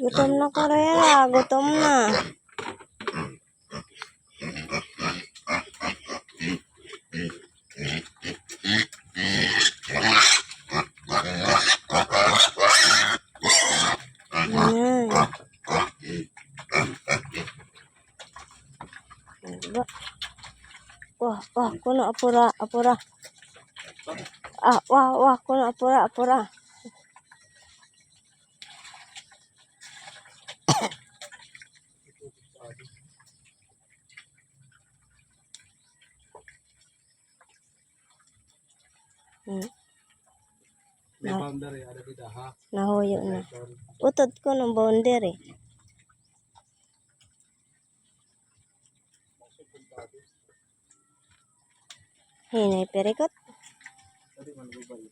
Gutom na ko rin ah. Gutom na. Diba? Wah, wah, kuno apura, apura. Ah, wah, wah, kuno apura, apura. Hmm, May boundary, ada di daha. nahuyo na. Utod ko ng boundary. Hinay perikot.